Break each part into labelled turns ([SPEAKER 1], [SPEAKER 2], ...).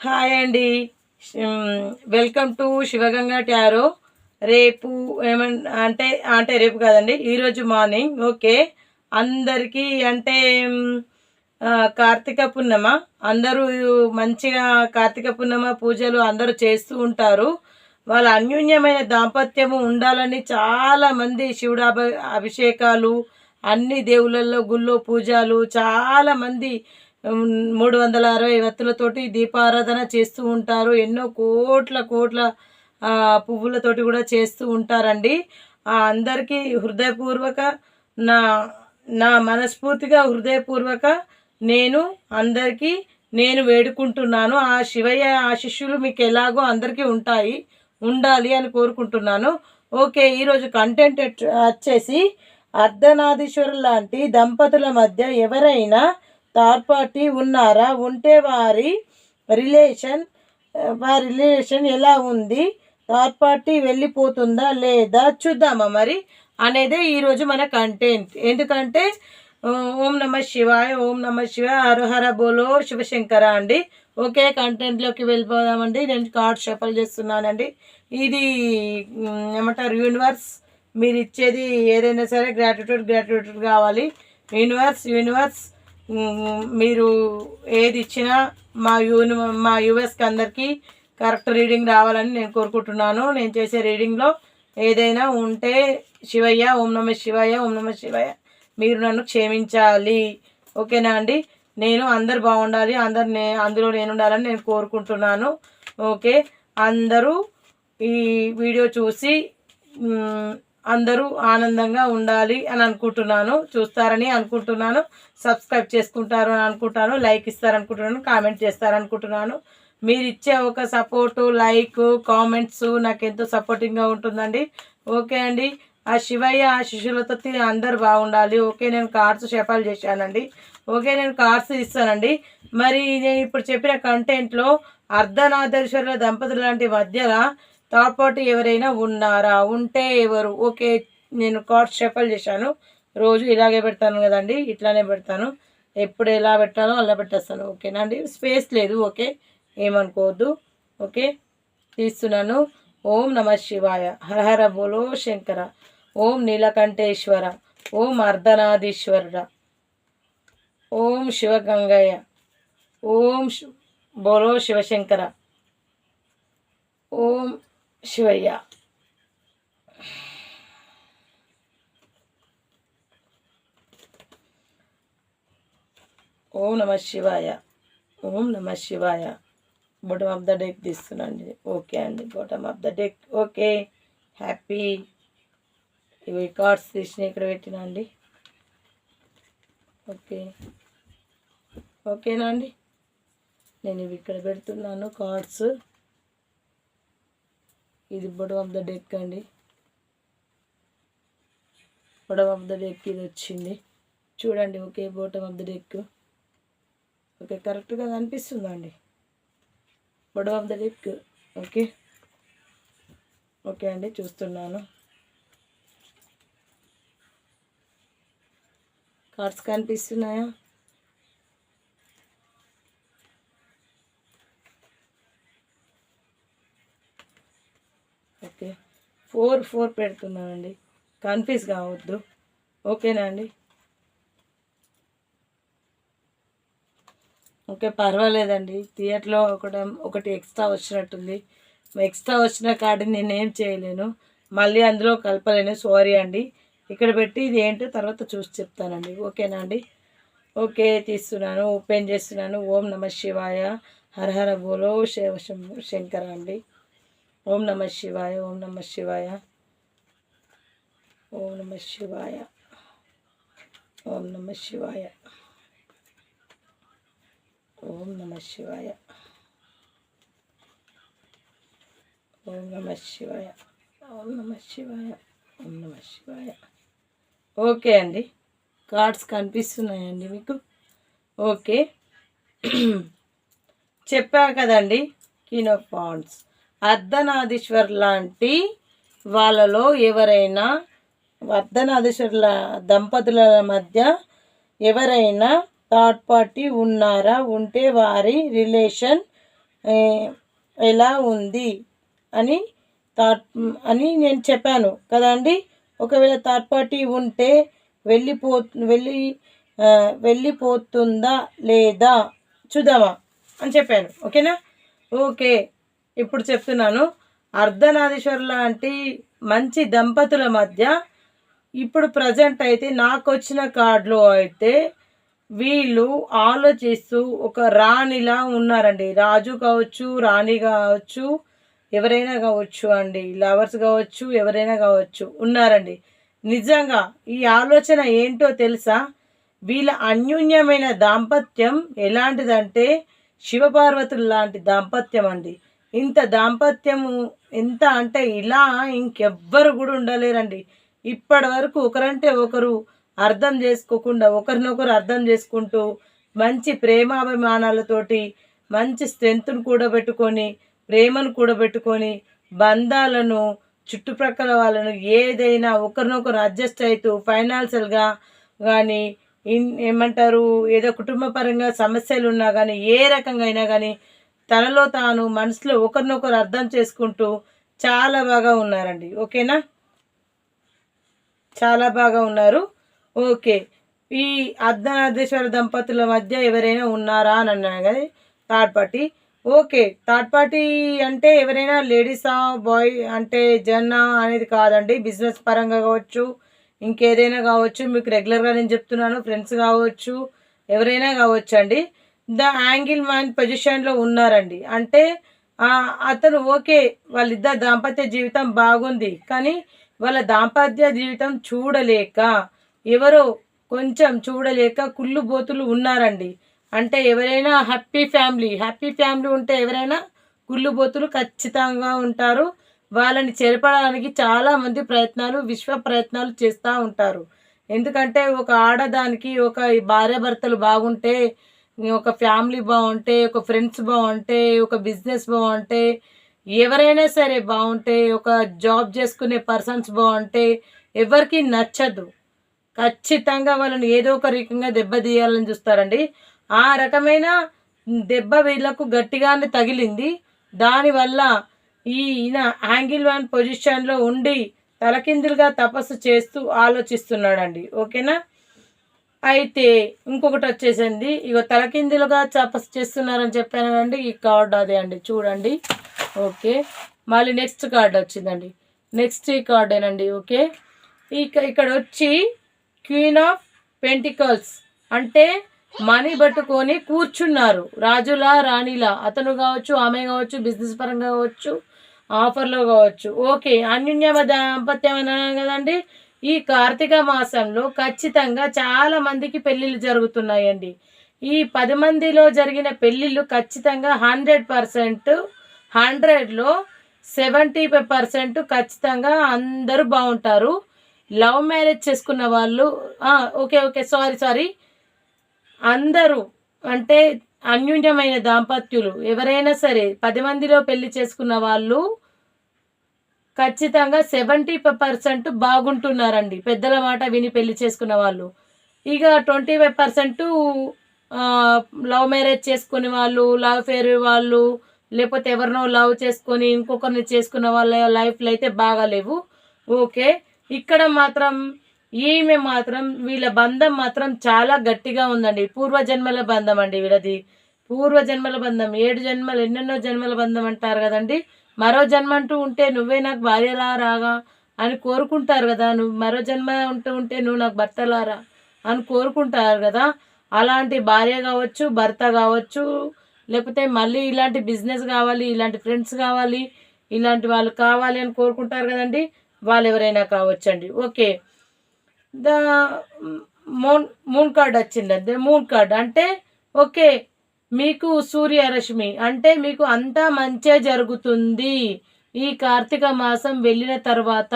[SPEAKER 1] Hi అండి. Welcome to Shivaganga tarot. రేపు ఏమన్ అంటే అంటే రేపు కాదండి ఈరోజు మార్నింగ్ ఓకే. అందరికీ అంటే కార్తీక పున్నమ. అందరూ మంచిగా కార్తీక పున్నమ పూజలు అందరూ చేస్తూ ఉంటారు. వాళ్ళ అన్యోన్యమైన దాంపత్యము ఉండాలని చాలామంది శివుడాభ శివుడు అభిషేకాలు అన్ని దేవుళ్ళల్లో గుళ్ళో పూజలు చాలామంది మూడు వందల అరవై వత్తులతోటి దీపారాధన చేస్తూ ఉంటారు. ఎన్నో కోట్ల కోట్ల పువ్వులతోటి కూడా చేస్తూ ఉంటారండి. అందరికీ హృదయపూర్వక నా నా మనస్ఫూర్తిగా హృదయపూర్వక నేను అందరికీ నేను వేడుకుంటున్నాను. ఆ శివయ్య ఆశిష్యులు మీకు ఎలాగో అందరికీ ఉంటాయి ఉండాలి అని కోరుకుంటున్నాను. ఓకే ఈరోజు కంటెంట్ వచ్చేసి అర్ధనాదీశ్వరు లాంటి దంపతుల మధ్య ఎవరైనా థర్డ్ పార్టీ ఉన్నారా? ఉంటే వారి రిలేషన్ వారి రిలేషన్ ఎలా ఉంది? థర్డ్ పార్టీ వెళ్ళిపోతుందా లేదా? చూద్దామా మరి అనేదే ఈరోజు మన కంటెంట్ ఎందుకంటే ఓం నమ శివాయ ఓం నమ శివాయ హరహర బోలో శివశంకర అండి ఓకే కంటెంట్లోకి వెళ్ళిపోదామండి. నేను కార్డ్ షఫల్ చేస్తున్నానండి. ఇది ఏమంటారు యూనివర్స్ మీరు ఇచ్చేది ఏదైనా సరే గ్రాటిట్యూడ్ గ్రాటిట్యూడ్ కావాలి. యూనివర్స్ యూనివర్స్ మీరు ఏది ఇచ్చినా మా యూని మా యూఎస్కి అందరికీ కరెక్ట్ రీడింగ్ రావాలని నేను కోరుకుంటున్నాను. నేను చేసే రీడింగ్లో ఏదైనా ఉంటే శివయ్య ఓం నమ శివయ్య ఓం నమ శివయ్య మీరు నన్ను క్షమించాలి. ఓకేనా అండి? నేను అందరు బాగుండాలి అందరు నే అందులో నేను ఉండాలని నేను కోరుకుంటున్నాను. ఓకే? అందరూ ఈ వీడియో చూసి అందరూ ఆనందంగా ఉండాలి అని అనుకుంటున్నాను. చూస్తారని అనుకుంటున్నాను. సబ్స్క్రైబ్ చేసుకుంటారు అని అనుకుంటాను. లైక్ ఇస్తారనుకుంటున్నాను కామెంట్ చేస్తారనుకుంటున్నాను మీరు ఇచ్చే ఒక సపోర్టు లైక్ కామెంట్స్ నాకు ఎంతో సపోర్టింగ్గా ఉంటుందండి. ఓకే అండి. ఆ శివయ్య ఆ శిష్యులతో అందరు బాగుండాలి. ఓకే నేను కార్డ్స్ షఫల్ చేశానండి. ఓకే నేను కార్డ్స్ ఇస్తానండి. మరి నేను ఇప్పుడు చెప్పిన కంటెంట్లో అర్ధనాథేశ్వరుల దంపతుల లాంటి మధ్యలో థర్డ్ ఎవరైనా ఉన్నారా? ఉంటే ఎవరు? ఓకే నేను కార్డ్ షఫల్ చేశాను. రోజు ఇలాగే పెడతాను కదండి ఇట్లానే పెడతాను. ఎప్పుడు ఎలా పెట్టాలో అలా పెట్టేస్తాను. ఓకేనా అండి? స్పేస్ లేదు ఓకే. ఏమనుకోవద్దు ఓకే. తీస్తున్నాను. ఓం నమ శివాయ. హరహర బోలో శంకర. ఓం నీలకంఠేశ్వర. ఓం అర్ధనాదీశ్వరుడ. ఓం శివగంగయ్య. ఓం బోలో శివశంకర. ఓం శివయ్య. ఓం నమ శివాయ. ఓం నమ శివాయ. బొటమ్ ఆఫ్ ద డెక్ తీస్తున్నాండి. ఓకే అండి. Bottom of the deck okay happy ఇవి కార్డ్స్ తీసిన ఇక్కడ పెట్టినా అండి ఓకే ఓకేనా అండి? నేను ఇవి ఇక్కడ పెడుతున్నాను. కార్డ్స్ ఇది బొడవ ఆఫ్ ద డెక్ అండి. బొడవ ఆఫ్ ద డెక్ ఇది వచ్చింది. చూడండి okay bottom of the deck okay కరెక్ట్గా కనిపిస్తుందా అండి? Bottom of the deck okay. Okay అండి చూస్తున్నాను. కార్డ్స్ కనిపిస్తున్నాయా? ఫోర్ ఫోర్ పెడుతున్నానండి. కన్ఫ్యూజ్ కావద్దు. ఓకేనా అండి? ఓకే పర్వాలేదండి. థియేటర్లో ఒకటి ఒకటి ఎక్స్ట్రా వచ్చినట్టుంది. ఎక్స్ట్రా వచ్చిన కార్డు నేనేం చేయలేను. మళ్ళీ అందులో కలపలేను. సారీ అండి. ఇక్కడ పెట్టి ఇది ఏంటో తర్వాత చూసి చెప్తానండి. ఓకేనా అండి? ఓకే తీస్తున్నాను. ఓపెన్ చేస్తున్నాను. ఓం నమ శివాయ. హర హర బోలో శివ శం- శంకర అండి. ఓం నమ శివాయ ఓం నమ శివాయ. ఓం నమ శివాయ ఓం నమ శివాయ. ఓం నమ శివాయ ఓం నమ శివాయ ఓం నమ శివాయ ఓం నమ శివాయ. ఓకే అండి. కార్డ్స్ కనిపిస్తున్నాయండి మీకు? ఓకే. చెప్పా కదండి కినో పాండ్స్ అర్ధనాదీశ్వర్ లాంటి వాళ్ళలో ఎవరైనా అర్ధనాదీశ్వర్ల దంపతుల మధ్య ఎవరైనా థర్డ్ పార్టీ ఉన్నారా? ఉంటే వారి రిలేషన్ ఎలా ఉంది? అని థర్డ్ అని నేను చెప్పాను కదండి. ఒకవేళ థర్డ్ పార్టీ ఉంటే వెళ్ళిపో వెళ్ళి వెళ్ళిపోతుందా లేదా చూద్దామా అని చెప్పాను. ఓకేనా? ఓకే. ఇప్పుడు చెప్తున్నాను. అర్ధనారీశ్వర్ లాంటి మంచి దంపతుల మధ్య ఇప్పుడు ప్రజెంట్ అయితే నాకు వచ్చిన కార్డులో అయితే వీళ్ళు ఆలోచిస్తూ ఒక రాణిలా ఉన్నారండి. రాజు కావచ్చు రాణి కావచ్చు ఎవరైనా కావచ్చు అండి. లవర్స్ కావచ్చు ఎవరైనా కావచ్చు ఉన్నారండి. నిజంగా ఈ ఆలోచన ఏంటో తెలుసా? వీళ్ళ అన్యోన్యమైన దాంపత్యం ఎలాంటిదంటే శివపార్వతులు లాంటి దాంపత్యం అండి. ఇంత దాంపత్యము ఎంత అంటే ఇలా ఇంకెవ్వరు కూడా ఉండలేరండి. ఇప్పటి వరకు ఒకరంటే ఒకరు అర్థం చేసుకోకుండా ఒకరినొకరు అర్థం చేసుకుంటూ మంచి ప్రేమాభిమానాలతోటి మంచి స్ట్రెంత్ను కూడబెట్టుకొని ప్రేమను కూడబెట్టుకొని బంధాలను చుట్టుప్రక్కల వాళ్ళను ఏదైనా ఒకరినొకరు అడ్జస్ట్ అవుతూ ఫైనాన్షియల్గా కానీ ఇన్ ఏమంటారు ఏదో కుటుంబపరంగా సమస్యలు ఉన్నా కానీ ఏ రకంగా అయినా కానీ తనలో తాను మనసులో ఒకరినొకరు అర్థం చేసుకుంటూ చాలా బాగా ఉన్నారండి. ఓకేనా? చాలా బాగా ఉన్నారు. ఓకే. ఈ అర్ధనాథేశ్వర దంపతుల మధ్య ఎవరైనా ఉన్నారా అని అన్నాను కదా third party. Okay. Third party అంటే ఎవరైనా లేడీసా బాయ్ అంటే జన్నా అనేది కాదండి. బిజినెస్ పరంగా కావచ్చు ఇంకేదైనా కావచ్చు. మీకు రెగ్యులర్గా నేను చెప్తున్నాను ఫ్రెండ్స్ కావచ్చు ఎవరైనా కావచ్చు అండి ద యాంగిల్ మ్యాన్ పొజిషన్లో ఉన్నారండి. అంటే అతను ఓకే వాళ్ళిద్దరు దాంపత్య జీవితం బాగుంది కానీ వాళ్ళ దాంపత్య జీవితం చూడలేక ఎవరో కొంచెం చూడలేక కుళ్ళు బోతులు ఉన్నారండి. అంటే ఎవరైనా హ్యాపీ ఫ్యామిలీ హ్యాపీ ఫ్యామిలీ ఉంటే ఎవరైనా కుళ్ళు బోతులు ఖచ్చితంగా ఉంటారు. వాళ్ళని చేరపడానికి చాలామంది ప్రయత్నాలు విశ్వ ప్రయత్నాలు చేస్తూ ఉంటారు. ఎందుకంటే ఒక ఆడదానికి ఒక భార్యాభర్తలు బాగుంటే ఒక ఫ్యామిలీ బాగుంటే ఒక ఫ్రెండ్స్ బాగుంటే ఒక బిజినెస్ బాగుంటే ఎవరైనా సరే బాగుంటే ఒక జాబ్ చేసుకునే పర్సన్స్ బాగుంటే ఎవరికి నచ్చదు. ఖచ్చితంగా వాళ్ళని ఏదో ఒక రకంగా దెబ్బతీయాలని చూస్తారండి. ఆ రకమైన దెబ్బ వీళ్ళకు గట్టిగానే తగిలింది. దానివల్ల ఈయన యాంగిల్ వన్ పొజిషన్లో ఉండి తలకిందులుగా తపస్సు చేస్తూ ఆలోచిస్తున్నాడండి. ఓకేనా? అయితే ఇంకొకటి వచ్చేసింది. ఇక తలకిందులుగా చేప చేస్తున్నారని చెప్పాను కదండి. ఈ కార్డ్ అదే అండి. చూడండి. ఓకే. మళ్ళీ నెక్స్ట్ కార్డ్ వచ్చిందండి. నెక్స్ట్ ఈ కార్డేనండి ఓకే. ఇక ఇక్కడ వచ్చి క్వీన్ ఆఫ్ పెంటికల్స్ అంటే మనీ పట్టుకొని కూర్చున్నారు. రాజులా రాణిలా. అతను కావచ్చు ఆమె కావచ్చు బిజినెస్ పరంగా కావచ్చు ఆఫర్లో కావచ్చు. ఓకే. అన్యోన్యమ దాంపత్యం అన్నాను కదండి. ఈ కార్తీక మాసంలో ఖచ్చితంగా చాలా మందికి పెళ్ళిళ్ళు జరుగుతున్నాయండి. ఈ పది మందిలో జరిగిన పెళ్ళిళ్ళు ఖచ్చితంగా హండ్రెడ్ పర్సెంట్ హండ్రెడ్లో సెవెంటీ ఫైవ్ పర్సెంట్ ఖచ్చితంగా అందరూ బాగుంటారు. లవ్ మ్యారేజ్ చేసుకున్న వాళ్ళు ఓకే ఓకే సారీ సారీ. అందరూ అంటే అన్యూన్యమైన దాంపత్యులు ఎవరైనా సరే పది మందిలో పెళ్ళి చేసుకున్న వాళ్ళు ఖచ్చితంగా సెవెంటీ పర్సెంట్ బాగుంటున్నారండి. పెద్దల మాట విని పెళ్ళి చేసుకున్న వాళ్ళు. ఇక twenty five percent love marriage చేసుకునే వాళ్ళు లవ్ ఫేర్ వాళ్ళు లేకపోతే ఎవరినో లవ్ చేసుకొని ఇంకొకరిని చేసుకున్న వాళ్ళ లైఫ్లో అయితే బాగాలేవు ఓకే. ఇక్కడ మాత్రం ఈమె మాత్రం వీళ్ళ బంధం మాత్రం చాలా గట్టిగా ఉందండి. పూర్వజన్మల బంధం అండి వీళ్ళది. పూర్వజన్మల బంధం. ఏడు జన్మలు ఎన్నెన్నో జన్మల బంధం అంటారు కదండి. మరో జన్మ అంటూ ఉంటే నువ్వే నాకు భార్యలా రాగా అని కోరుకుంటారు కదా. నువ్వు మరో జన్మ ఉంటూ ఉంటే నువ్వు నాకు భర్తలారా అని కోరుకుంటారు కదా. అలాంటి భార్య కావచ్చు భర్త కావచ్చు లేకపోతే మళ్ళీ ఇలాంటి బిజినెస్ కావాలి ఇలాంటి ఫ్రెండ్స్ కావాలి ఇలాంటి వాళ్ళు కావాలి అని కోరుకుంటారు కదండి. వాళ్ళు ఎవరైనా కావచ్చండి. Okay. The moon moon card వచ్చింది అదే మూన్ కార్డ్ అంటే ఓకే. మీకు సూర్యరశ్మి అంటే మీకు అంతా మంచే జరుగుతుంది. ఈ కార్తీక మాసం వెళ్ళిన తర్వాత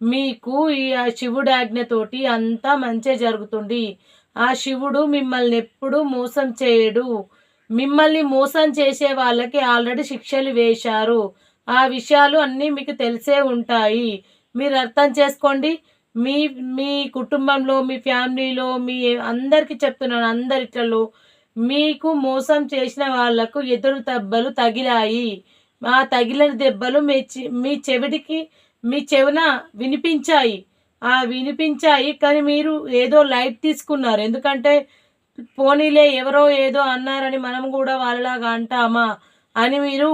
[SPEAKER 1] మీకు ఈ ఆ శివుడి ఆజ్ఞతోటి అంతా మంచే జరుగుతుంది. ఆ శివుడు మిమ్మల్ని ఎప్పుడు మోసం చేయడు. మిమ్మల్ని మోసం చేసే వాళ్ళకి ఆల్రెడీ శిక్షలు వేశారు. ఆ విషయాలు అన్నీ మీకు తెలిసే ఉంటాయి. మీరు అర్థం చేసుకోండి. మీ మీ కుటుంబంలో మీ ఫ్యామిలీలో మీ అందరికీ చెప్తున్నాను అందరిట్లలో మీకు మోసం చేసిన వాళ్ళకు ఎదురు దెబ్బలు తగిలాయి. ఆ తగిలిన దెబ్బలు మీ చె- మీ చెవిటికి మీ చెవిన వినిపించాయి. ఆ వినిపించాయి కానీ మీరు ఏదో లైట్ తీసుకున్నారు. ఎందుకంటే పోనీలే ఎవరో ఏదో అన్నారని మనం కూడా వాళ్ళలాగా అంటామా? అని మీరు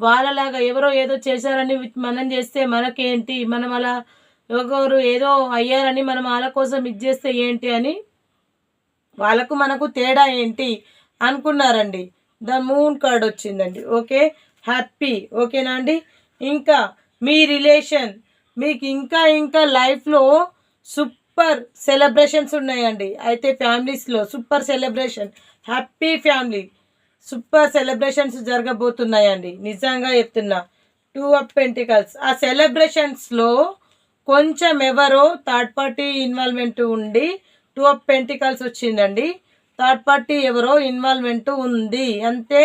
[SPEAKER 1] వాళ్ళలాగా ఎవరో ఏదో చేశారని మనం చేస్తే మనకేంటి? మనం అలా ఒకరు ఏదో అయ్యారని మనం వాళ్ళ కోసం ఇది చేస్తే ఏంటి అని వాళ్ళకు మనకు తేడా ఏంటి అనుకున్నారండి. ద మూన్ కార్డ్ వచ్చిందండి. Okay happy. ఓకేనా అండి? ఇంకా మీ రిలేషన్ మీకు ఇంకా ఇంకా లైఫ్లో సూపర్ సెలబ్రేషన్స్ ఉన్నాయండి. అయితే ఫ్యామిలీస్లో super celebration happy family super celebrations జరగబోతున్నాయండి. నిజంగా చెప్తున్నా టూ ఆఫ్ పెంటికల్స్. ఆ సెలబ్రేషన్స్లో కొంచెం ఎవరో థర్డ్ పార్టీ ఇన్వాల్వ్మెంట్ ఉండి టూ ఆఫ్ పెంటికల్స్ వచ్చిందండి. థర్డ్ పార్టీ ఎవరో ఇన్వాల్వ్మెంట్ ఉంది. అంతే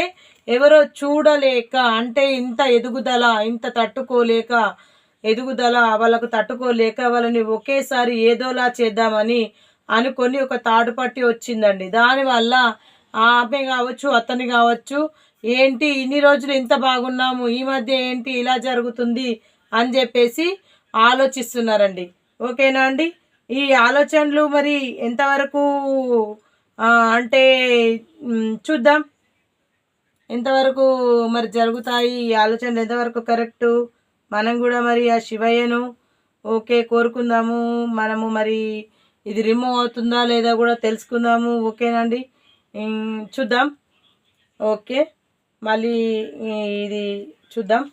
[SPEAKER 1] ఎవరో చూడలేక అంటే ఇంత ఎదుగుదల ఇంత తట్టుకోలేక ఎదుగుదల వాళ్ళకు తట్టుకోలేక వాళ్ళని ఒకేసారి ఏదోలా చేద్దామని అనుకొని ఒక థర్డ్ పార్టీ వచ్చిందండి. దానివల్ల ఆమె కావచ్చు అతని కావచ్చు ఏంటి ఇన్ని రోజులు ఇంత బాగున్నాము ఈ మధ్య ఏంటి ఇలా జరుగుతుంది అని చెప్పేసి ఆలోచిస్తున్నారండి. ఓకేనా అండి? ఈ ఆలోచనలు మరి ఎంతవరకు అంటే చూద్దాం. ఎంతవరకు మరి జరుగుతాయి ఈ ఆలోచనలు ఎంతవరకు కరెక్టు? మనం కూడా మరి ఆ శివయ్యను ఓకే కోరుకుందాము. మనము మరి ఇది రిమూవ్ అవుతుందా లేదా కూడా తెలుసుకుందాము. ఓకేనండి? చూద్దాం. ఓకే. మళ్ళీ ఇది చూద్దాం.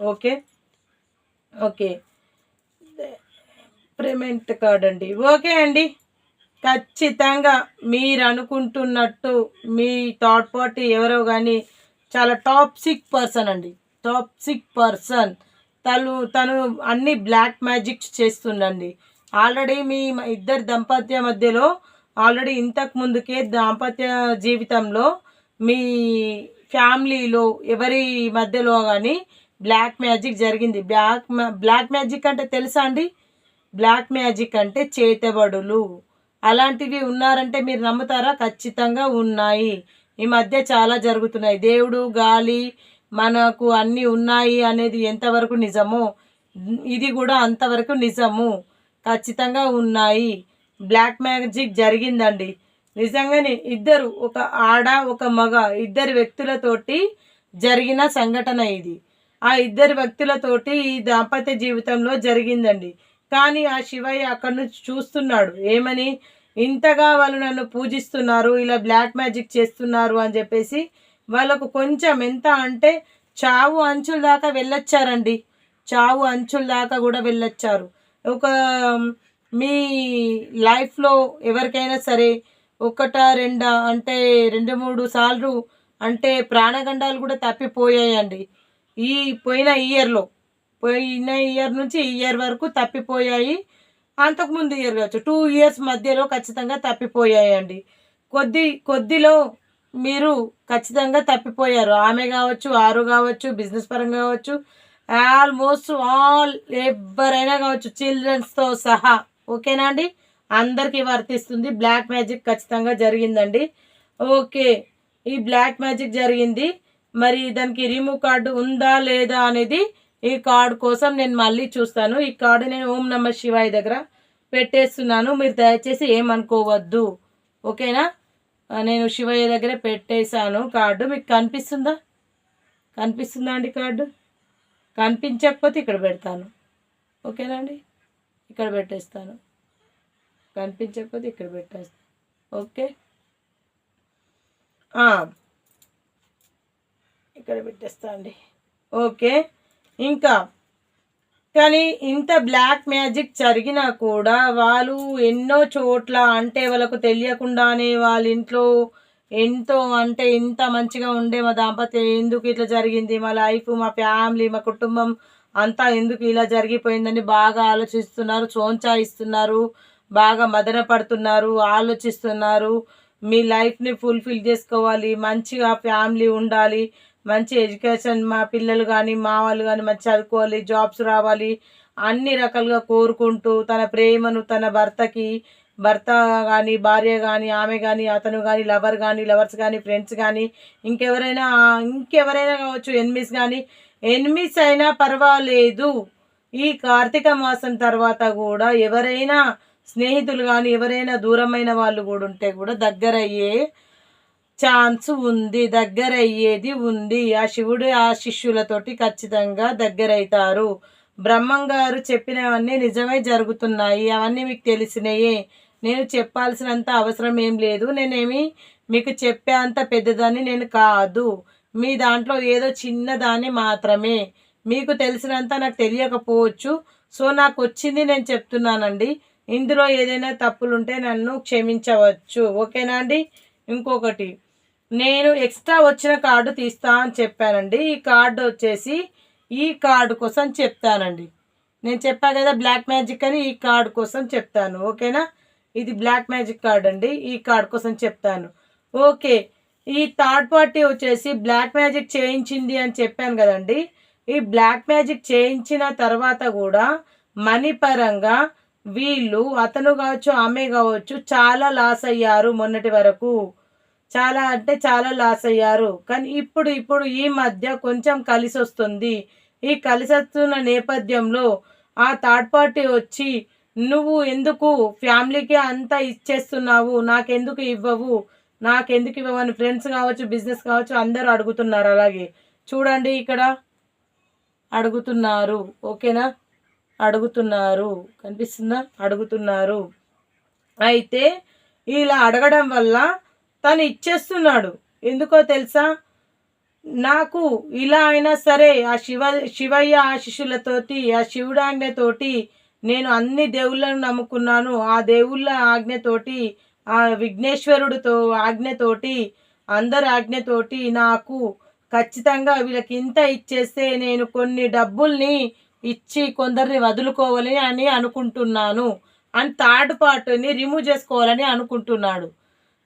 [SPEAKER 1] ఓకే. ఓకే. పేమెంట్ కార్డ్ అండి ఓకే అండి. ఖచ్చితంగా మీరు అనుకుంటున్నట్టు మీ థర్డ్ పార్టీ ఎవరో కానీ చాలా టాప్సిక్ పర్సన్ అండి. Toxic person. తను తను అన్ని బ్లాక్ మ్యాజిక్స్ చేస్తుండండి ఆల్రెడీ మీ ఇద్దరు దంపత్య మధ్యలో ఆల్రెడీ ఇంతకు ముందుకే దాంపత్య జీవితంలో మీ ఫ్యామిలీలో ఎవరి మధ్యలో కానీ బ్లాక్ మ్యాజిక్ జరిగింది. బ్లాక్ బ్లాక్ మ్యాజిక్ అంటే తెలుసా అండి? బ్లాక్ మ్యాజిక్ అంటే చేతబడులు. అలాంటివి ఉన్నారంటే మీరు నమ్ముతారా? ఖచ్చితంగా ఉన్నాయి. ఈ మధ్య చాలా జరుగుతున్నాయి. దేవుడు గాలి మనకు అన్నీ ఉన్నాయి అనేది ఎంతవరకు నిజమో ఇది కూడా అంతవరకు నిజము. ఖచ్చితంగా ఉన్నాయి. బ్లాక్ మ్యాజిక్ జరిగిందండి. నిజంగానే ఇద్దరు ఒక ఆడ ఒక మగ ఇద్దరు వ్యక్తులతోటి జరిగిన సంఘటన ఇది. ఆ ఇద్దరు వ్యక్తులతోటి ఈ దాంపత్య జీవితంలో జరిగిందండి. కానీ ఆ శివయ్య అక్కడి నుంచి చూస్తున్నాడు. ఏమని? ఇంతగా వాళ్ళు నన్ను పూజిస్తున్నారు ఇలా బ్లాక్ మ్యాజిక్ చేస్తున్నారు అని చెప్పేసి వాళ్ళకు కొంచెం ఎంత అంటే చావు అంచుల దాకా వెళ్ళొచ్చారండి. చావు అంచుల దాకా కూడా వెళ్ళొచ్చారు. ఒక మీ లైఫ్లో ఎవరికైనా సరే ఒకట రెండా అంటే రెండు మూడు సార్లు అంటే ప్రాణగండాలు కూడా తప్పిపోయాయండి. ఈ పోయిన ఇయర్లో పోయిన ఇయర్ నుంచి ఈ ఇయర్ వరకు తప్పిపోయాయి. అంతకుముందు ఇయర్ కావచ్చు. టూ ఇయర్స్ మధ్యలో ఖచ్చితంగా తప్పిపోయాయండి. కొద్ది కొద్దిలో మీరు ఖచ్చితంగా తప్పిపోయారు. ఆమె కావచ్చు ఆరు కావచ్చు బిజినెస్ పరంగా కావచ్చు ఆల్మోస్ట్ ఆల్ ఎవరైనా కావచ్చు చిల్డ్రన్స్తో సహా. ఓకేనా అండి? అందరికీ వర్తిస్తుంది. బ్లాక్ మ్యాజిక్ ఖచ్చితంగా జరిగిందండి. ఓకే. ఈ బ్లాక్ మ్యాజిక్ జరిగింది. మరి దానికి రిమూవ్ కార్డు ఉందా లేదా అనేది ఈ కార్డు కోసం నేను మళ్ళీ చూస్తాను. ఈ కార్డు నేను ఓం నమ శివాయి దగ్గర పెట్టేస్తున్నాను. మీరు దయచేసి ఏమనుకోవద్దు. ఓకేనా? నేను శివయ్య దగ్గర పెట్టేశాను కార్డు. మీకు కనిపిస్తుందా? కనిపిస్తుందా అండి కార్డు? కనిపించకపోతే ఇక్కడ పెడతాను. ఓకేనా అండి? ఇక్కడ పెట్టేస్తాను. కనిపించకపోతే ఇక్కడ పెట్టేస్తాను ఓకే? ఇక్కడ పెట్టేస్తా అండి. ఓకే? ఇంకా. కానీ ఇంత బ్లాక్ మ్యాజిక్ జరిగినా కూడా వాళ్ళు ఎన్నో చోట్ల అంటే వాళ్ళకు తెలియకుండానే వాళ్ళ ఇంట్లో ఎంతో అంటే ఇంత మంచిగా ఉండే మా దాంపత్యం ఎందుకు ఇట్లా జరిగింది? మా లైఫ్ మా ఫ్యామిలీ మా కుటుంబం అంతా ఎందుకు ఇలా జరిగిపోయిందని బాగా ఆలోచిస్తున్నారు చోంచాయిస్తున్నారు బాగా మదన పడుతున్నారు ఆలోచిస్తున్నారు. మీ లైఫ్ని ఫుల్ఫిల్ చేసుకోవాలి మంచిగా ఫ్యామిలీ ఉండాలి మంచి ఎడ్యుకేషన్ మా పిల్లలు కానీ మా వాళ్ళు కానీ మంచి చదువుకోవాలి జాబ్స్ రావాలి అన్ని రకాలుగా కోరుకుంటూ తన ప్రేమను తన భర్తకి భర్త కానీ భార్య కానీ ఆమె కానీ అతను కానీ లవర్ కానీ లవర్స్ కానీ ఫ్రెండ్స్ కానీ ఇంకెవరైనా ఇంకెవరైనా కావచ్చు ఎనిమిస్ కానీ ఎనిమిస్ అయినా పర్వాలేదు. ఈ కార్తీక మాసం తర్వాత కూడా ఎవరైనా స్నేహితులు కానీ ఎవరైనా దూరమైన వాళ్ళు కూడా ఉంటే కూడా దగ్గర అయ్యే ఛాన్స్ ఉంది దగ్గర అయ్యేది ఉంది. ఆ శివుడు ఆ శిష్యులతోటి ఖచ్చితంగా దగ్గరవుతారు. బ్రహ్మం గారు చెప్పినవన్నీ నిజమే జరుగుతున్నాయి. అవన్నీ మీకు తెలిసినాయే. నేను చెప్పాల్సినంత అవసరం ఏం లేదు. నేనేమి మీకు చెప్పే అంత పెద్దదాన్ని నేను కాదు. మీ దాంట్లో ఏదో చిన్నదాన్ని మాత్రమే. మీకు తెలిసినంత నాకు తెలియకపోవచ్చు. సో నాకు వచ్చింది నేను చెప్తున్నానండి. ఇందులో ఏదైనా తప్పులుంటే నన్ను క్షమించవచ్చు. ఓకేనా అండి? ఇంకొకటి. నేను ఎక్స్ట్రా వచ్చిన కార్డు తీస్తా అని చెప్పానండి. ఈ కార్డు వచ్చేసి ఈ కార్డు కోసం చెప్తానండి. నేను చెప్పా కదా బ్లాక్ మ్యాజిక్ అని ఈ కార్డు కోసం చెప్తాను. ఓకేనా? ఇది బ్లాక్ మ్యాజిక్ కార్డ్ అండి. ఈ కార్డు కోసం చెప్తాను. ఓకే. ఈ థర్డ్ పార్టీ వచ్చేసి బ్లాక్ మ్యాజిక్ చేయించింది అని చెప్పాను కదండి. ఈ బ్లాక్ మ్యాజిక్ చేయించిన తర్వాత కూడా మనీ పరంగా వీళ్ళు అతను కావచ్చు ఆమె కావచ్చు చాలా లాస్ అయ్యారు మొన్నటి వరకు. చాలా అంటే చాలా లాస్ అయ్యారు. కానీ ఇప్పుడు ఇప్పుడు ఈ మధ్య కొంచెం కలిసి వస్తుంది. ఈ కలిసి వస్తున్న నేపథ్యంలో ఆ థర్డ్ పార్టీ వచ్చి నువ్వు ఎందుకు ఫ్యామిలీకి అంతా ఇచ్చేస్తున్నావు? నాకెందుకు ఇవ్వవు? నాకెందుకు ఇవ్వవని ఫ్రెండ్స్ కావచ్చు బిజినెస్ కావచ్చు అందరూ అడుగుతున్నారు అలాగే. చూడండి ఇక్కడ. అడుగుతున్నారు. ఓకేనా? అడుగుతున్నారు. కనిపిస్తుందా? అడుగుతున్నారు. అయితే ఇలా అడగడం వల్ల తను ఇచ్చేస్తున్నాడు. ఎందుకో తెలుసా? నాకు ఇలా అయినా సరే ఆ శివ శివయ్య ఆశిష్యులతోటి ఆ శివుడాజ్ఞతోటి నేను అన్ని దేవుళ్ళను నమ్ముకున్నాను. ఆ దేవుళ్ళ ఆజ్ఞతోటి ఆ విఘ్నేశ్వరుడితో ఆజ్ఞతోటి అందరి ఆజ్ఞతోటి నాకు ఖచ్చితంగా వీళ్ళకి ఇంత ఇచ్చేస్తే నేను కొన్ని డబ్బుల్ని ఇచ్చి కొందరిని వదులుకోవాలని అని అనుకుంటున్నాను. అని థర్డ్ పార్టీని రిమూవ్ చేసుకోవాలని అనుకుంటున్నాడు.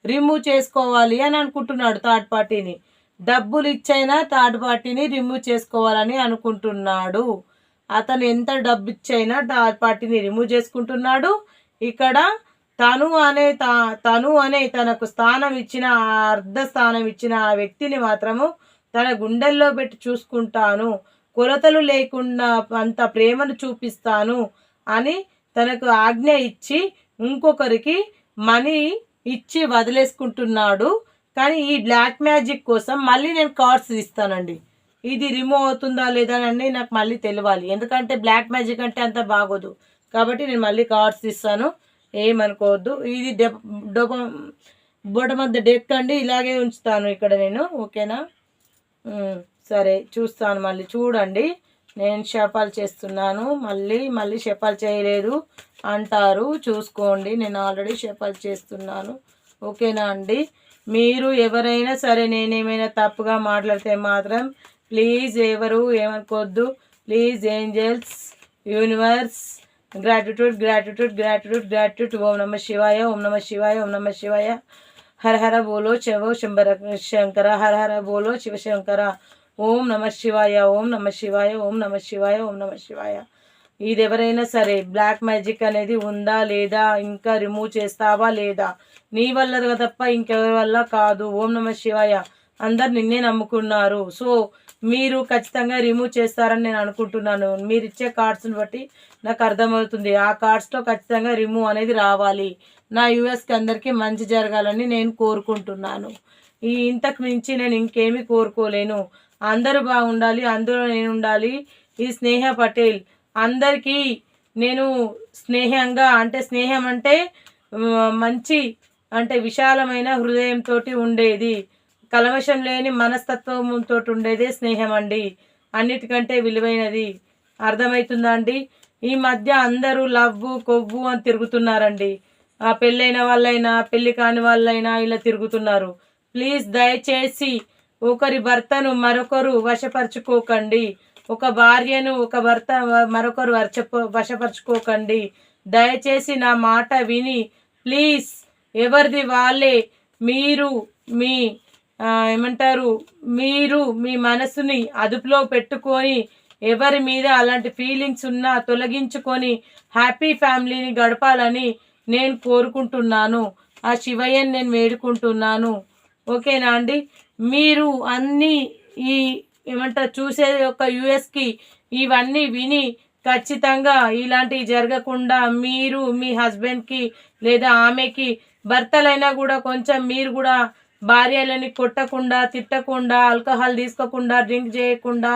[SPEAKER 1] రిమూవ్ చేసుకోవాలి అని అనుకుంటున్నాడు థర్డ్ పార్టీని డబ్బులు ఇచ్చైనా థర్డ్ పార్టీని రిమూవ్ చేసుకోవాలని అనుకుంటున్నాడు. అతను ఎంత డబ్బు ఇచ్చైనా థర్డ్ పార్టీని రిమూవ్ చేసుకుంటున్నాడు. ఇక్కడ తను అనే తను అనే తనకు స్థానం ఇచ్చిన అర్ధ స్థానం ఇచ్చిన ఆ వ్యక్తిని మాత్రము తన గుండెల్లో పెట్టి చూసుకుంటాను. కొలతలు లేకుండా అంత ప్రేమను చూపిస్తాను అని తనకు ఆజ్ఞ ఇచ్చి ఇంకొకరికి మనీ ఇచ్చి వదిలేసుకుంటున్నాడు. కానీ ఈ బ్లాక్ మ్యాజిక్ కోసం మళ్ళీ నేను కార్డ్స్ ఇస్తానండి. ఇది రిమూవ్ అవుతుందా లేదా అని నాకు మళ్ళీ తెలియాలి ఎందుకంటే బ్లాక్ మ్యాజిక్ అంటే అంత బాగోదు. కాబట్టి నేను మళ్ళీ కార్డ్స్ ఇస్తాను. ఏమనుకోవద్దు. ఇది డొబ బొడ మధ్య డెక్ అండి. ఇలాగే ఉంచుతాను ఇక్కడ నేను. ఓకేనా? సరే చూస్తాను మళ్ళీ. చూడండి. నేను షఫాల్ చేస్తున్నాను. మళ్ళీ మళ్ళీ షఫాల్ చేయలేదు అంటారు. చూసుకోండి నేను ఆల్రెడీ షఫాల్ చేస్తున్నాను. ఓకేనా అండి? మీరు ఎవరైనా సరే నేనేమైనా తప్పుగా మాట్లాడితే మాత్రం ప్లీజ్ ఎవరు ఏమనుకోవద్దు. Please angels universe gratitude gratitude gratitude gratitude ఓం నమ శివాయ ఓం నమ శివాయ ఓం నమ శివాయ. హర హర బోలో శివ శంకర హర హర బోలో శివశంకర ఓం నమ శివాయ ఓం నమ శివాయ ఓం నమ శివాయ ఓం నమ శివాయ. ఇది ఎవరైనా సరే బ్లాక్ మ్యాజిక్ అనేది ఉందా లేదా ఇంకా రిమూవ్ చేస్తావా లేదా? నీ వల్ల తప్ప ఇంకెవరి వల్ల కాదు. ఓం నమ శివాయ. అందరు నిన్నే నమ్ముకున్నారు. సో మీరు ఖచ్చితంగా రిమూవ్ చేస్తారని నేను అనుకుంటున్నాను. మీరు ఇచ్చే కార్డ్స్ని బట్టి నాకు అర్థమవుతుంది. ఆ కార్డ్స్లో ఖచ్చితంగా రిమూవ్ అనేది రావాలి. నా యూఎస్కి అందరికీ మంచి జరగాలని నేను కోరుకుంటున్నాను. ఈ ఇంతకు మించి నేను ఇంకేమీ కోరుకోలేను. అందరూ బాగుండాలి అందులో నేను ఉండాలి ఈ స్నేహ పటేల్. అందరికీ నేను స్నేహంగా అంటే స్నేహం అంటే మంచి అంటే విశాలమైన హృదయంతో ఉండేది. కలవశం లేని మనస్తత్వంతో ఉండేదే స్నేహం అండి. అన్నిటికంటే విలువైనది. అర్థమవుతుందా అండి? ఈ మధ్య అందరూ లవ్వు కొవ్వు అని తిరుగుతున్నారండి. ఆ పెళ్ళైన వాళ్ళైనా పెళ్ళి కాని వాళ్ళైనా ఇలా తిరుగుతున్నారు. ప్లీజ్ దయచేసి ఒకరి భర్తను మరొకరు వశపరుచుకోకండి. ఒక భార్యను ఒక భర్త మరొకరు వర్చ వశపరుచుకోకండి. దయచేసి నా మాట విని ప్లీజ్ ఎవరిది వాళ్ళే మీరు మీ ఏమంటారు మీరు మీ మనసుని అదుపులో పెట్టుకొని ఎవరి మీద అలాంటి ఫీలింగ్స్ ఉన్నా తొలగించుకొని హ్యాపీ ఫ్యామిలీని గడపాలని నేను కోరుకుంటున్నాను. ఆ శివయ్యని నేను వేడుకుంటున్నాను. ఓకేనా అండి? మీరు అన్నీ ఈ ఏమంటారు చూసే ఒక యుఎస్కి ఇవన్నీ విని ఖచ్చితంగా ఇలాంటివి జరగకుండా మీరు మీ హస్బెండ్కి లేదా ఆమెకి భర్తలైనా కూడా కొంచెం మీరు కూడా భార్యలని కొట్టకుండా తిట్టకుండా ఆల్కహాల్ తీసుకోకుండా డ్రింక్ చేయకుండా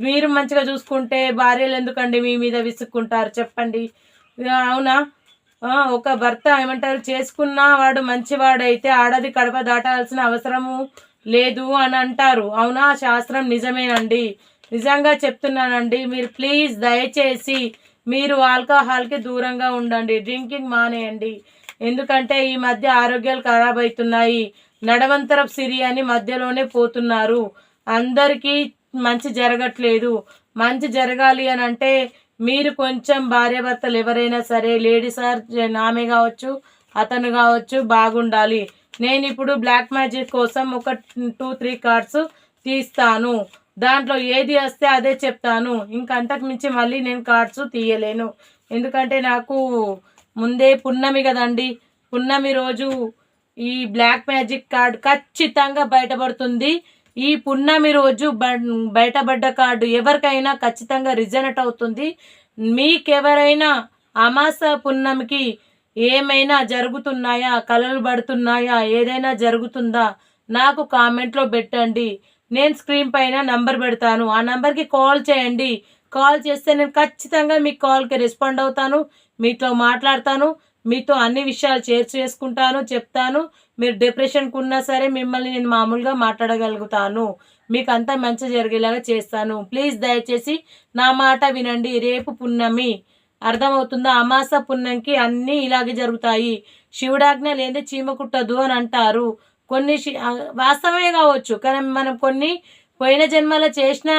[SPEAKER 1] మీరు మంచిగా చూసుకుంటే భార్యలు ఎందుకండి మీ మీద విసుక్కుంటారు చెప్పండి. అవునా? ఒక భర్త ఏమంటారు చేసుకున్న వాడు మంచివాడైతే ఆడది కడప దాటాల్సిన అవసరము. లేదు అని అంటారు. అవునా? ఆ శాస్త్రం నిజమేనండి. నిజంగా చెప్తున్నానండి. మీరు ప్లీజ్ దయచేసి మీరు ఆల్కహాల్కి దూరంగా ఉండండి. డ్రింకింగ్ మానేయండి. ఎందుకంటే ఈ మధ్య ఆరోగ్యాలు ఖరాబ్ అవుతున్నాయి నడవంతరపు సిరి అని మధ్యలోనే పోతున్నారు. అందరికీ మంచి జరగట్లేదు. మంచి జరగాలి అని అంటే మీరు కొంచెం భార్యాభర్తలు ఎవరైనా సరే లేడీస్ ఆర్ ఆమె కావచ్చు అతను కావచ్చు బాగుండాలి. నేను ఇప్పుడు బ్లాక్ మ్యాజిక్ కోసం ఒక టూ త్రీ కార్డ్స్ తీస్తాను. దాంట్లో ఏది వస్తే అదే చెప్తాను. ఇంకంతకు మించి మళ్ళీ నేను కార్డ్స్ తీయలేను. ఎందుకంటే నాకు ముందే పున్నమి కదండి. పున్నమి రోజు ఈ బ్లాక్ మ్యాజిక్ కార్డ్ ఖచ్చితంగా బయటపడుతుంది. ఈ పున్నమి రోజు బ- బయటపడ్డ కార్డు ఎవరికైనా ఖచ్చితంగా రిజనెట్ అవుతుంది. మీకెవరైనా అమాస పున్నమికి ఏమైనా జరుగుతున్నాయా? కలలు పడుతున్నాయా? ఏదైనా జరుగుతుందా? నాకు కామెంట్లో పెట్టండి. నేను స్క్రీన్ పైన నంబర్ పెడతాను. ఆ నంబర్కి కాల్ చేయండి. కాల్ చేస్తే నేను ఖచ్చితంగా మీ కాల్కి రెస్పాండ్ అవుతాను. మీతో మాట్లాడతాను. మీతో అన్ని విషయాలు షేర్ చేసుకుంటాను చెప్తాను. మీరు డిప్రెషన్కి ఉన్నా సరే మిమ్మల్ని నేను మామూలుగా మాట్లాడగలుగుతాను. మీకు అంతా మంచి జరిగేలాగా చేస్తాను. ప్లీజ్ దయచేసి నా మాట వినండి. రేపు పున్నమి. అర్థమవుతుందా? అమాస పున్నంకి అన్నీ ఇలాగే జరుగుతాయి. శివుడాజ్ఞ లేని చీమ కుట్టదు అని అంటారు. కొన్ని వాస్తవమే కావచ్చు. కానీ మనం కొన్ని పోయిన జన్మలో చేసిన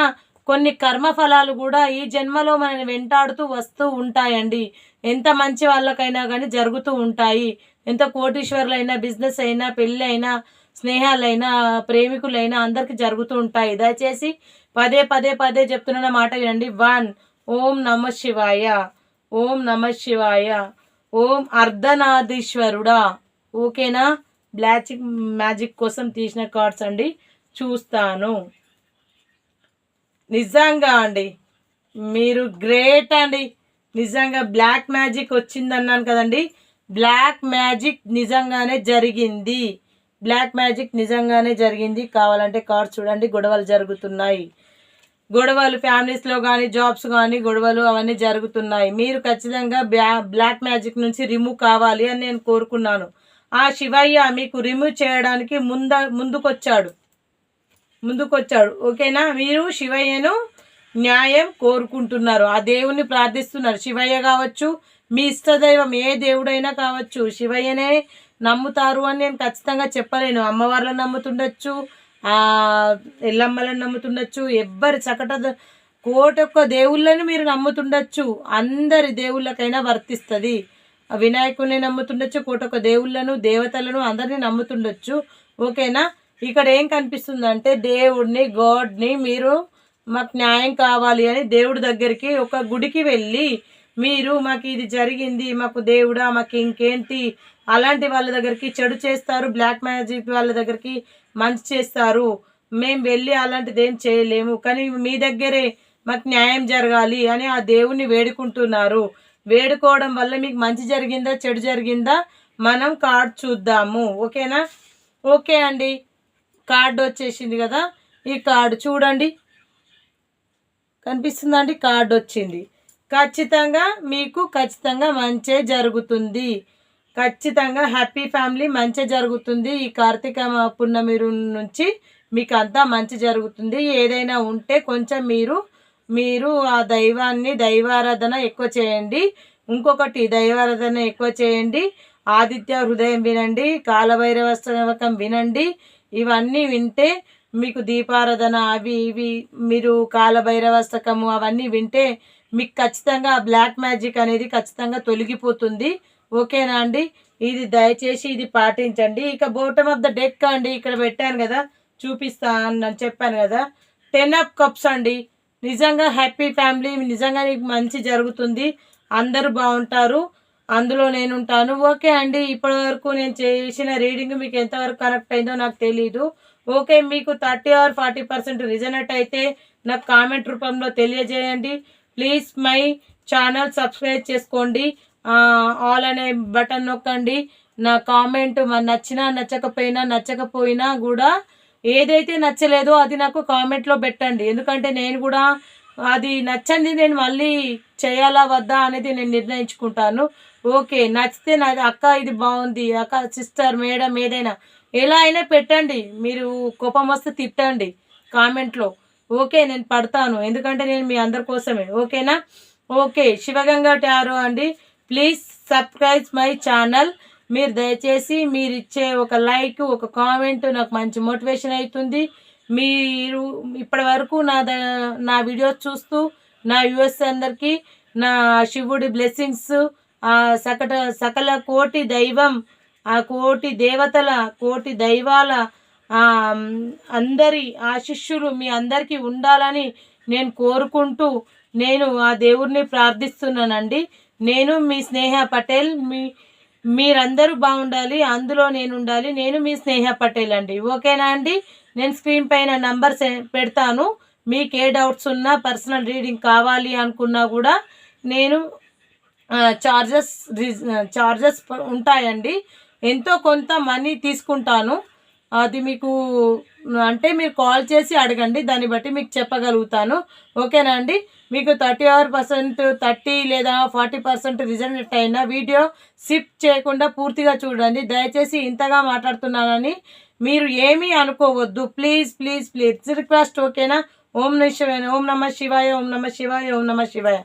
[SPEAKER 1] కొన్ని కర్మ ఫలాలు కూడా ఈ జన్మలో మనల్ని వెంటాడుతూ వస్తూ ఉంటాయండి. ఎంత మంచి వాళ్ళకైనా కానీ జరుగుతూ ఉంటాయి. ఎంత కోటీశ్వర్లైనా బిజినెస్ అయినా పెళ్ళి అయినా స్నేహాలైనా ప్రేమికులైనా అందరికీ జరుగుతూ ఉంటాయి. దయచేసి పదే పదే పదే చెప్తున్న మాట వినండి. వన్ ఓం నమ శివాయ. ఓం నమ శివాయ. ఓం అర్ధనాదీశ్వరుడా. ఓకేనా? బ్లాచిక్ మ్యాజిక్ కోసం తీసిన కార్డ్స్ అండి. చూస్తాను. నిజంగా అండి. మీరు గ్రేట్ అండి. నిజంగా బ్లాక్ మ్యాజిక్ వచ్చిందన్నాను కదండి. బ్లాక్ మ్యాజిక్ నిజంగానే జరిగింది. బ్లాక్ మ్యాజిక్ నిజంగానే జరిగింది. కావాలంటే కార్డ్స్ చూడండి. గొడవలు జరుగుతున్నాయి. గొడవలు ఫ్యామిలీస్లో కానీ జాబ్స్ కానీ గొడవలు అవన్నీ జరుగుతున్నాయి. మీరు ఖచ్చితంగా బ్లాక్ మ్యాజిక్ నుంచి రిమూవ్ కావాలి అని నేను కోరుకున్నాను. ఆ శివయ్య మీకు రిమూవ్ చేయడానికి ముంద ముందుకొచ్చాడు. ముందుకొచ్చాడు. ఓకేనా? మీరు శివయ్యను న్యాయం కోరుకుంటున్నారు. ఆ దేవుణ్ణి ప్రార్థిస్తున్నారు. శివయ్య కావచ్చు మీ ఇష్టదైవం ఏ దేవుడైనా కావచ్చు శివయ్యనే నమ్ముతారు అని నేను ఖచ్చితంగా చెప్పలేను. అమ్మవార్లను నమ్ముతుండొచ్చు ఆ ఎల్లమ్మలను నమ్ముతుండొచ్చు. ఎవ్వరి చకట కోటొక్క దేవుళ్ళని మీరు నమ్ముతుండొచ్చు. అందరి దేవుళ్ళకైనా వర్తిస్తుంది. వినాయకుడిని నమ్ముతుండొచ్చు కోటొక్క దేవుళ్ళను దేవతలను అందరినీ నమ్ముతుండొచ్చు. ఓకేనా? ఇక్కడ ఏం కనిపిస్తుందంటే దేవుడిని గాడ్ని మీరు మాకు న్యాయం కావాలి అని దేవుడి దగ్గరికి ఒక గుడికి వెళ్ళి మీరు మాకు ఇది జరిగింది మాకు దేవుడా మాకు ఇంకేంటి అలాంటి వాళ్ళ దగ్గరికి చెడు చేస్తారు బ్లాక్ మ్యాజిక్ వాళ్ళ దగ్గరికి మంచి చేస్తారు. మేము వెళ్ళి అలాంటిది ఏం చేయలేము. కానీ మీ దగ్గరే మాకు న్యాయం జరగాలి అని ఆ దేవుణ్ణి వేడుకుంటున్నారు. వేడుకోవడం వల్ల మీకు మంచి జరిగిందా చెడు జరిగిందా? మనం కార్డ్ చూద్దాము. ఓకేనా? ఓకే అండి. కార్డు వచ్చేసింది కదా? ఈ కార్డు చూడండి. కనిపిస్తుందండి? కార్డు వచ్చింది. ఖచ్చితంగా మీకు ఖచ్చితంగా మంచే జరుగుతుంది. ఖచ్చితంగా హ్యాపీ ఫ్యామిలీ మంచి జరుగుతుంది. ఈ కార్తీక పున్నమి నుంచి మీకు అంతా మంచి జరుగుతుంది. ఏదైనా ఉంటే కొంచెం మీరు మీరు ఆ దైవాన్ని దైవారాధన ఎక్కువ చేయండి. ఇంకొకటి దైవారాధన ఎక్కువ చేయండి. ఆదిత్య హృదయం వినండి కాలభైరవ స్తవకం వినండి. ఇవన్నీ వింటే మీకు దీపారాధన అవి ఇవి మీరు కాలభైరవస్తకము అవన్నీ వింటే మీకు ఖచ్చితంగా బ్లాక్ మ్యాజిక్ అనేది ఖచ్చితంగా తొలగిపోతుంది. ఓకేనా అండి? ఇది దయచేసి ఇది పాటించండి. ఇక బోటమ్ ఆఫ్ ద డెక్ అండి ఇక్కడ పెట్టాను కదా చూపిస్తా అని చెప్పాను కదా. టెన్ ఆఫ్ కప్స్ అండి. నిజంగా హ్యాపీ ఫ్యామిలీ నిజంగా నీకు మంచి జరుగుతుంది. అందరూ బాగుంటారు. అందులో నేను ఉంటాను. ఓకే అండి ఇప్పటి వరకు నేను చేసిన రీడింగ్ మీకు ఎంతవరకు కనెక్ట్ అయిందో నాకు తెలీదు. ఓకే మీకు thirty or forty percent resonate అయితే నాకు కామెంట్ రూపంలో తెలియజేయండి. ప్లీజ్ మై ఛానల్ సబ్స్క్రైబ్ చేసుకోండి. ఆల్ అనే బటన్ నొక్కండి. నా కామెంట్ మరి నచ్చినా నచ్చకపోయినా నచ్చకపోయినా కూడా ఏదైతే నచ్చలేదో అది నాకు కామెంట్లో పెట్టండి. ఎందుకంటే నేను కూడా అది నచ్చంది నేను మళ్ళీ చేయాలా వద్దా అనేది నేను నిర్ణయించుకుంటాను. ఓకే నచ్చితే నా అక్క ఇది బాగుంది అక్క సిస్టర్ మేడం ఏదైనా ఎలా అయినా పెట్టండి. మీరు కోపం వస్తే తిట్టండి కామెంట్లో. ఓకే నేను పడతాను. ఎందుకంటే నేను మీ అందరి కోసమే. ఓకేనా? ఓకే శివగంగా టారో అండి. Please subscribe my channel. మీరు దయచేసి మీరు ఇచ్చే ఒక లైక్ ఒక కామెంట్ నాకు మంచి మోటివేషన్ అవుతుంది. మీరు ఇప్పటి వరకు నా ద నా వీడియోస్ చూస్తూ నా యూఎస్ అందరికీ నా శివుడి బ్లెస్సింగ్స్ ఆ సకట సకల కోటి దైవం ఆ కోటి దేవతల కోటి దైవాల ఆ, అందరి ఆశిష్యులు మీ అందరికీ ఉండాలని నేను కోరుకుంటూ నేను ఆ దేవుడిని ప్రార్థిస్తున్నానండి. నేను మీ స్నేహ పటేల్ మీ మీరందరూ బాగుండాలి అందులో నేను ఉండాలి నేను మీ స్నేహ పటేల్ అండి. ఓకేనా అండి? నేను స్క్రీన్ పైన నంబర్ పెడతాను. మీకు ఏ డౌట్స్ ఉన్నా పర్సనల్ రీడింగ్ కావాలి అనుకున్నా కూడా నేను చార్జెస్ చార్జెస్ ఉంటాయండి. ఎంతో కొంత మనీ తీసుకుంటాను. అది మీకు అంటే మీరు కాల్ చేసి అడగండి. దాన్ని బట్టి మీకు చెప్పగలుగుతాను. ఓకేనా అండి? మీకు థర్టీ అవర్ పర్సెంట్ థర్టీ లేదా ఫార్టీ పర్సెంట్ రిజల్ట్ అయిన వీడియో సిప్ చేయకుండా పూర్తిగా చూడండి. దయచేసి ఇంతగా మాట్లాడుతున్నానని మీరు ఏమీ అనుకోవద్దు. ప్లీజ్ ప్లీజ్ ప్లీజ్ రిక్వెస్ట్ ఓకేనా ఓం నిశ్వయ ఓం నమ శివాయ ఓం నమ శివాయ ఓం నమ శివాయ.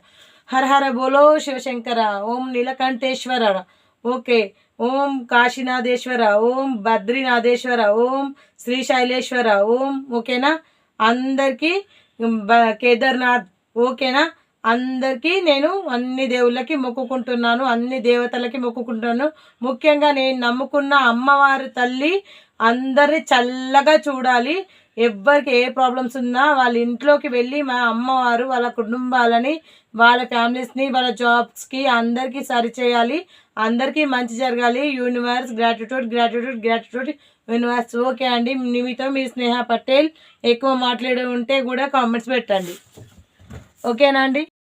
[SPEAKER 1] హర హర బోలో శివశంకర ఓం నీలకంఠేశ్వర. ఓకే. ఓం కాశీనాథేశ్వర ఓం బద్రీనాథేశ్వర ఓం శ్రీశైలేశ్వర ఓం ఓకేనా? అందరికీ బ- కేదార్నాథ్ ఓకేనా? అందరికీ నేను అన్ని దేవుళ్ళకి మొక్కుకుంటున్నాను అన్ని దేవతలకి మొక్కుకుంటున్నాను. ముఖ్యంగా నేను నమ్ముకున్న అమ్మవారి తల్లి అందరిని చల్లగా చూడాలి. ఎవ్వరికి ఏ ప్రాబ్లమ్స్ ఉన్నా వాళ్ళ ఇంట్లోకి వెళ్ళి మా అమ్మవారు వాళ్ళ కుటుంబాలని వాళ్ళ ఫ్యామిలీస్ని వాళ్ళ జాబ్స్కి అందరికీ సరిచేయాలి. అందరికీ మంచి జరగాలి. Universe gratitude gratitude gratitude universe. Okay అండి. మీతో మీ స్నేహ పటేల్ ఎక్కువ మాట్లాడే ఉంటే కూడా కామెంట్స్ పెట్టండి. ఓకేనా అండి?